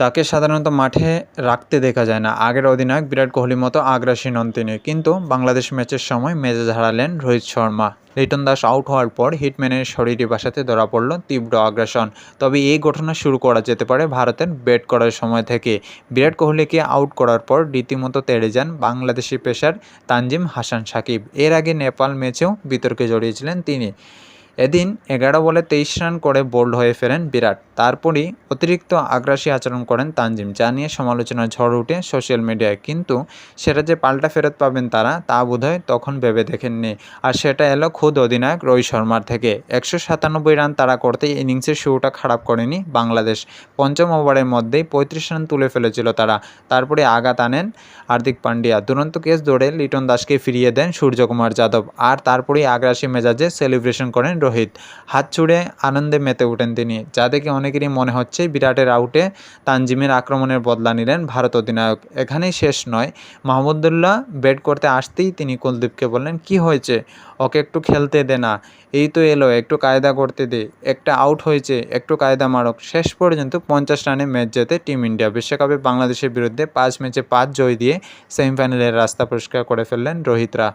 তাকে সাধারণত মাঠে রাখতে দেখা যায় না। আগের অধিনায়ক বিরাট কোহলির মতো আগ্রাসী নন তিনি। কিন্তু বাংলাদেশ ম্যাচের সময় মেজাজ হারালেন রোহিত শর্মা। লিটন দাস আউট হওয়ার পর হিটম্যানের শরীরী বাসাতে ধরা পড়ল তীব্র আগ্রাসন। তবে এই ঘটনা শুরু করা যেতে পারে ভারতের ব্যাট করার সময় থেকে। বিরাট কোহলিকে আউট করার পর রীতিমতো তেড়ে যান বাংলাদেশি পেসার তানজিম হাসান সাকিব। এর আগে নেপাল ম্যাচেও বিতর্কে জড়িয়েছিলেন তিনি। এদিন এগারো বলে তেইশ রান করে বোল্ড হয়ে ফেরেন বিরাট। তারপরই অতিরিক্ত আগ্রাসী আচরণ করেন তানজিম, যা নিয়ে সমালোচনার ঝড় উঠে সোশ্যাল মিডিয়ায়। কিন্তু সেটা যে পাল্টা ফেরত পাবেন তারা, তা বোধহয় তখন ভেবে দেখেননি। আর সেটা এলো খুদ অধিনায়ক রোহিত শর্মার থেকে। একশো সাতানব্বই রান তারা করতেই ইনিংসের শুরুটা খারাপ করেনি বাংলাদেশ। পঞ্চম ওভারের মধ্যেই পঁয়ত্রিশ রান তুলে ফেলেছিল তারা। তারপরে আঘাত আনেন হার্দিক পান্ডিয়া। দুরন্ত কেস দৌড়ে লিটন দাসকে ফিরিয়ে দেন সূর্যকুমার যাদব। আর তারপরেই আগ্রাসী মেজাজে সেলিব্রেশন করেন রোহিত হাত ছুড়ে আনন্দে মেতে ওঠেন তিনি। যা দেখে অনেকেরই মনে হচ্ছে বিরাটের আউটে তানজিমের আক্রমণের বদলা নিলেন ভারত অধিনায়ক। এখানেই শেষ নয়। মাহমুদুল্লাহ ব্যাট করতে আসতেই তিনি কুলদীপকে বললেন, কি হয়েছে? ওকে একটু খেলতে দে না। এই তো এলো, একটু কায়দা করতে দে। একটা আউট হয়েছে, একটু কায়দা মারক। শেষ পর্যন্ত পঞ্চাশ রানে ম্যাচ জেতে টিম ইন্ডিয়া বিশ্বকাপে বাংলাদেশের বিরুদ্ধে পাঁচ ম্যাচে পাঁচ জয় দিয়ে সেমিফাইনালের রাস্তা পরিষ্কার করে ফেললেন রোহিতরা।